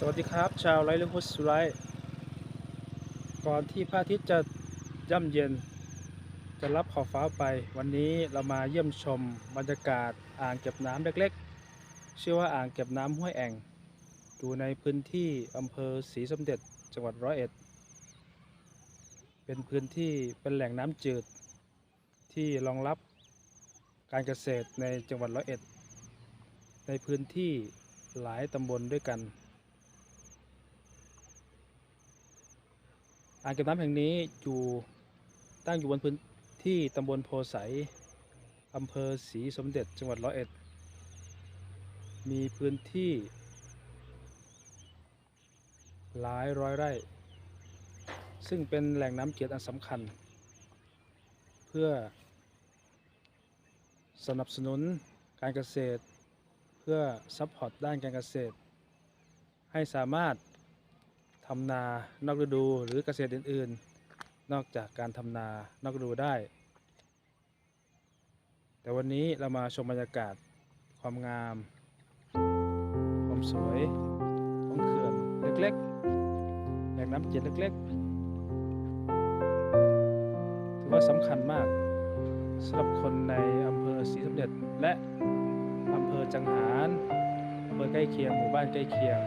สวัสดีครับ ชาวไร่เรื่องพุทธสุไลก่อนที่พระอาทิตย์จะย่ำเย็น จะรับขอบฟ้าไป วันนี้เรามาเยี่ยมชมบรรยากาศอ่างเก็บน้ำเล็กๆ ชื่อว่าอ่างเก็บน้ำห้วยแองอยู่ในพื้นที่อำเภอศรีสมเด็จจังหวัดร้อยเอ็ด เป็นพื้นที่เป็นแหล่งน้ำจืด ที่รองรับการเกษตรในจังหวัดร้อยเอ็ด ในพื้นที่หลายตำบลด้วยกัน อ่างเก็บน้ำแห่งนี้อยู่ตั้งอยู่บนพื้นที่ตำบลโพไสอำเภอศรีสมเด็จจังหวัดร้อยเอ็ด มีพื้นที่ หลายร้อยไร่ ซึ่งเป็นแหล่งน้ำเกียรติอันสำคัญ เพื่อ สนับสนุนการเกษตร เพื่อซัพพอร์ตด้านการเกษตร ให้สามารถ ทำนานอกฤดูหรือเกษตรอื่น ๆ นอกจากการทำนานอกฤดูได้ แต่วันนี้เรามาชมบรรยากาศความงาม ความสวยของเขื่อนเล็กๆแหล่งน้ำเจ็ดเล็ก ๆ ถือว่าสำคัญมากสำหรับคนในอำเภอศรีสมเด็จและอำเภอจังหารอำเภอใกล้เคียงหมู่บ้านใกล้เคียง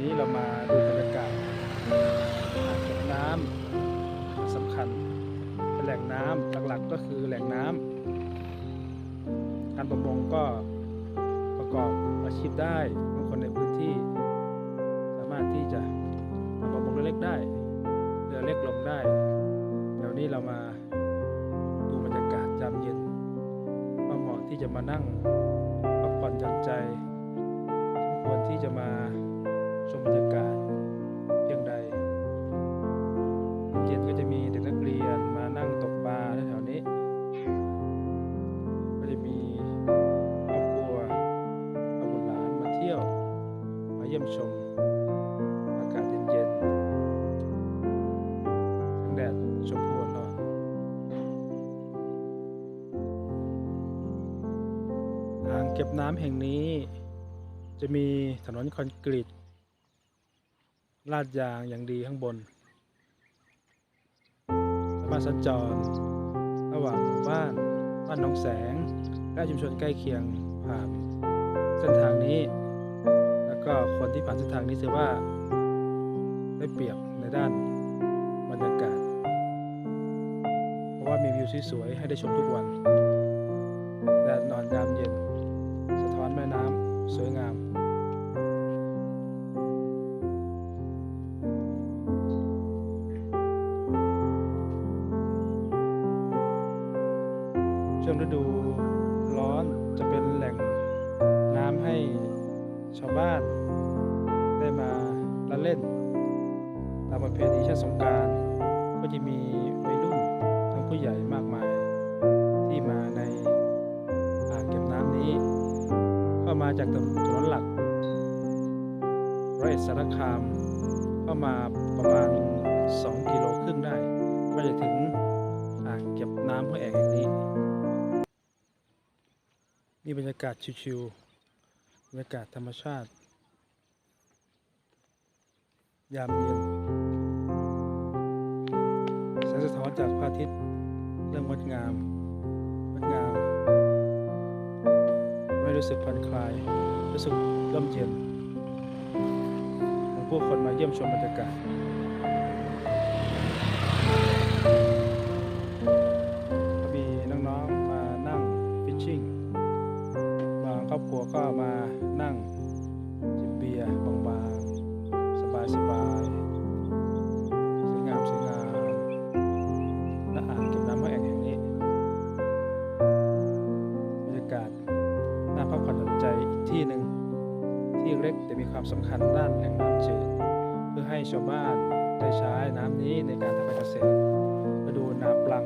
นี้เรามาดูบรรยากาศอ่างเก็บน้ำสำคัญเป็นแหล่งน้ำหลักๆก็คือแหล่งน้ำการประมงก็ประกอบอาชีพได้ของคนในพื้นที่ สามารถที่จะทำประมงเล็กได้เรือเล็กลงได้เดี๋ยวนี้เรามาดูบรรยากาศยามเย็นว่าเหมาะที่จะมานั่งพักผ่อนหย่อนใจควรที่จะมา ชมบรรยากาศเพียงใดเย็นก็จะมีเด็กนักเรียนมานั่งตกปลาแถวๆนี้ ก็จะมีครอบครัวเอาบุตรหลานมาเที่ยว มาเยี่ยมชม อากาศเย็นๆแสงแดดชมพูอ่อนอ่างเก็บน้ำแห่งนี้จะมีถนนคอนกรีต ลาดยางอย่างดีข้างบน สามารถสัญจร ระหว่างหมู่บ้านบ้านหนองแสง และชุมชนใกล้เคียงผ่านเส้นทางนี้ แล้วก็คนที่ผ่านเส้นทางนี้ถือว่า ได้เปรียบในด้านบรรยากาศ เพราะว่ามีวิวสวยๆให้ได้ชมทุกวันแดดนอนยามเย็น สะท้อนแม่น้ำสวยงาม ช่วงฤดูร้อนจะเป็นแหล่งน้ำให้ชาวบ้าน ได้มาละเล่น ตามประเพณีเช่นสงการก็จะมีวัยรุ่นทั้งผู้ใหญ่มากมาย ที่มาในอ่างเก็บน้ำนี้ เข้ามาจากถนนถนนหลักร้อยเอ็ดสารคามเข้ามาประมาณ 2 กิโลครึ่งได้ ก็จะถึงอ่างเก็บน้ำห้วยแอกแห่งนี้ นี่บรรยากาศชิวๆบรรยากาศธรรมชาติ ยามเย็นแสงสะท้อนจากพระอาทิตย์เริ่มงดงามงดงาม ไม่รู้สึกผ่อนคลาย รู้สึกร่มเย็นผู้คนมาเยี่ยมชมบรรยากาศ ก็มานั่งจิบเบียร์บางๆ สบายๆสวยงามสวยงามและอ่างเก็บน้ำห้วยแองแห่งนี้บรรยากาศน่าพักผ่อนหย่อนใจอีกที่หนึ่งที่เล็กแต่มีความสำคัญด้านแหล่งน้ำจืดเพื่อให้ชาวบ้านได้ใช้น้ำนี้ในการทำการเกษตรฤดูนาปลัง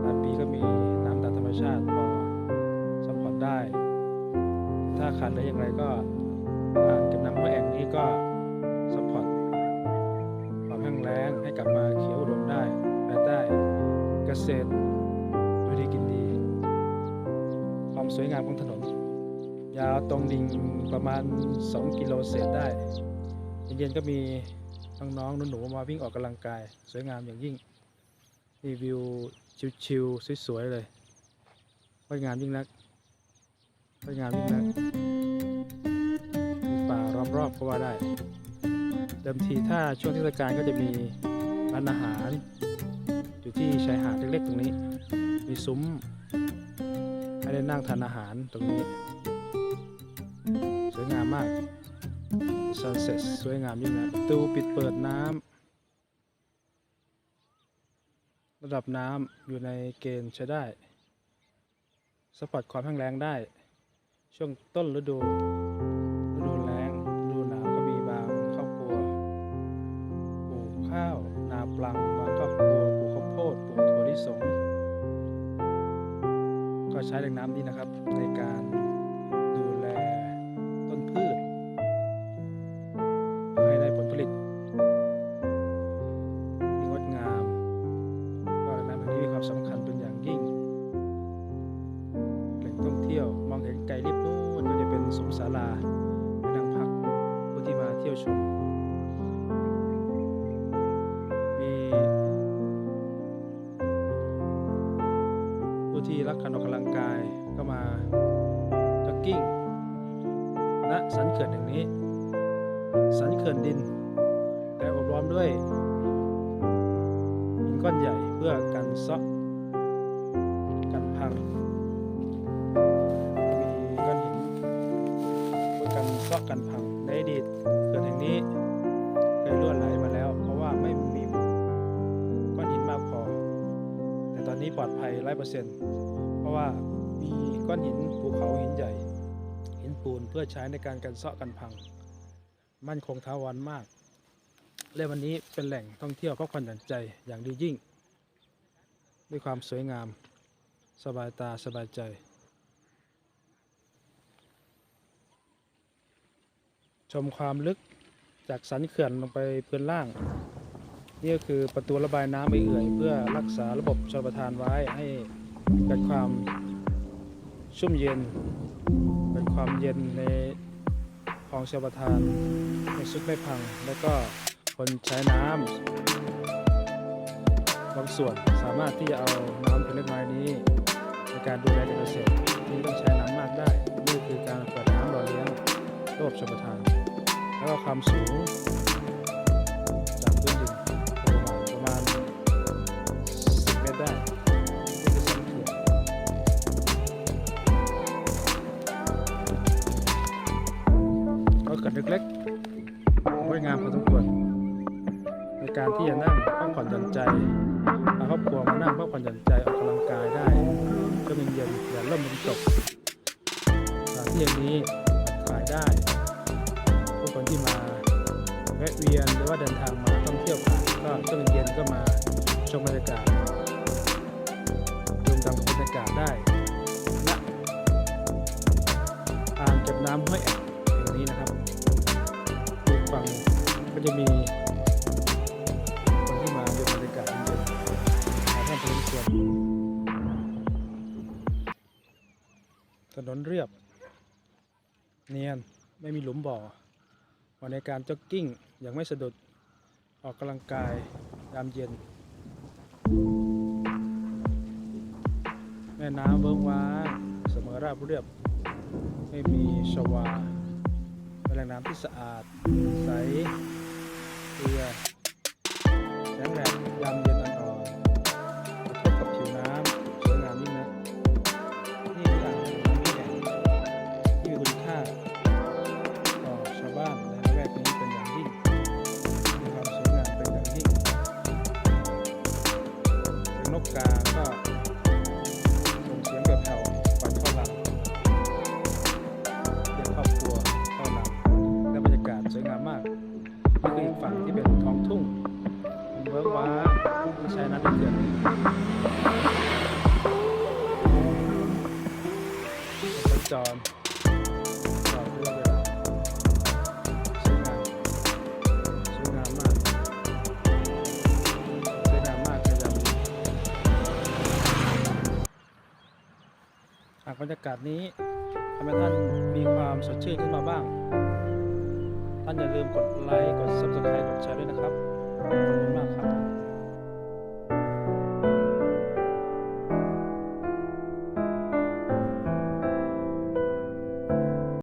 หลาปีก็มีน้ำตามธรรมชาติาขาดเหลืออย่างไรก็อ่างเก็บน้ำห้วแองนี้ก็ซัพพอร์ตความแห้งแล้งให้กลับมาเขียวอุดมได้ภายใต้เกษตรดูดีกินดี ความสวยงามของถนน ยาวตรงดิ่งประมาณ 2 กิโลเศษได้ เย็นๆก็มีน้องๆหนูๆมาวิ่งออกกำลังกาย สวยงามอย่างยิ่งมีวิวชิวๆสวยๆเลยงดงามยิ่งนัก งดงามยิ่งนักมีป่าล้อมรอบก็ว่าได้ เดิมทีถ้าช่วงเทศกาลก็จะมีร้านอาหาร อยู่ที่ชายหาดเล็กๆ ตรงนี้ มีซุ้มให้ได้นั่งทานอาหารตรงนี้ สวยงามมาก sunset สวยงามยิ่งนะประตูปิดเปิดน้ำระดับน้ำอยู่ในเกณฑ์ใช้ได้สปอร์ตความแห้งแล้งได้ ช่วงต้นฤดูฤดูแล้งฤดูหนาวก็มีบางครอบครัวปลูกข้าวนาปลังบางครอบครัวปลูกข้าวโพดปลูกถั่วลิสงก็ใช้แหล่งน้ำนี้นะครับในการ รักการออกกำลังกายก็มาจ็อกกิ้งณสันเขื่อนแห่งนี้ สันเขื่อนดินแต่อบล้อมด้วยหินก้อนใหญ่เพื่อกันซอกกันพัง ยร้อยเปอร์เซ็นต์เพราะว่ามีก้อนหินภูเขาหินใหญ่ หินปูนเพื่อใช้ในการกันเซาะกันพัง มั่นคงท้าวันมาก และวันนี้เป็นแหล่งท่องเที่ยวพักผ่อนหย่อนใจอย่างดียิ่ง ด้วยความสวยงาม สบายตาสบายใจชมความลึกจากสันเขื่อนลงไปพื้นล่าง นี่ก็คือประตูระบายน้ำไม่เอื่อย เพื่อรักษาระบบชลประทานไว้ให้เกิดความชุ่มเย็นเกิดความเย็นในคลองชลประทานไม่สุดไม่พัง แล้วก็คนใช้น้ำบางส่วนสามารถที่จะเอาน้ำเพียงเล็กน้อยนี้ในการดูแลเกษตรที่ต้องใช้น้ำมากได้นี่คือการเปิดน้ำหล่อเลี้ยงระบบชลประทาน แล้วก็ความสูง เล็กๆสวยงามพอสมควรในการที่จะนั่งพักผ่อนหย่อนใจพาครอบครัวมานั่งพักผ่อนหย่อนใจออกกำลังกายได้ก็เย็นๆอย่าเริ่มลมตกสถานที่อย่างนี้ถ่ายได้ผู้คนที่มาแวะเวียนหรือว่าเดินทางมาท่องเที่ยวผ่านก็ช่วงเย็นๆก็มาชมบรรยากาศดื่มด่ำบรรยากาศได้ณอ่างเก็บน้ำห้วยแอกแห่งนี้นะครับ ก็จะมีคนที่มาดูบรรยากาศเย็นๆหาท่านพอสมควรถนนเรียบ เนียน ไม่มีหลุมบ่อเหมาะในการจ็อกกิ้งอย่างไม่สะดุดออกกำลังกายยามเย็น แม่น้ำเบิ้งว้างเสมอราบเรียบ ไม่มีชวาเป็นแหล่งน้ำที่สะอาดใส เคลียร์ มันเวิร์กว้าใช้น้ำที่เขื่อนสัญจรตลอดระยเวลาสวยงามสวยงามมากสวยงามมากในยามนี้หากบรรยากาศนี้ทำให้ท่านมีความสดชื่นขึ้นมาบ้าง ท่านอย่าลืมกดไลค์ กด subscribe กดแชร์ด้วยนะครับ 我们曼